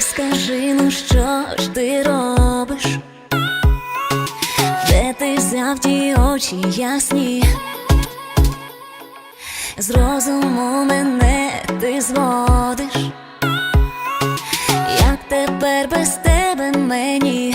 Скажи, ну що ж ти робиш? Де ти взяв ті очі ясні? З розуму мене ти зводиш, як тепер без тебе мені?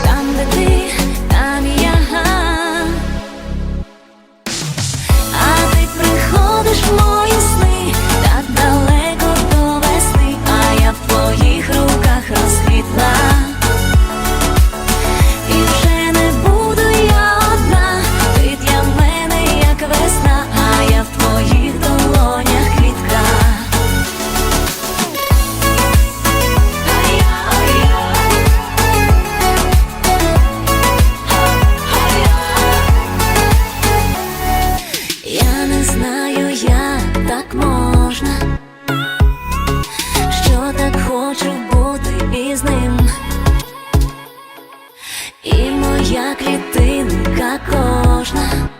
я клітинка кожна.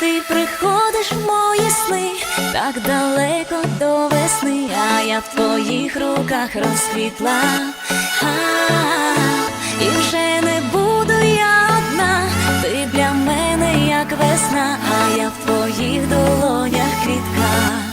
ти приходиш в мої сни, так далеко до весни, а я в твоїх руках розквітла, а -а і вже не буду я одна, ти для мене, як весна, а я в твоїх долонях квітка.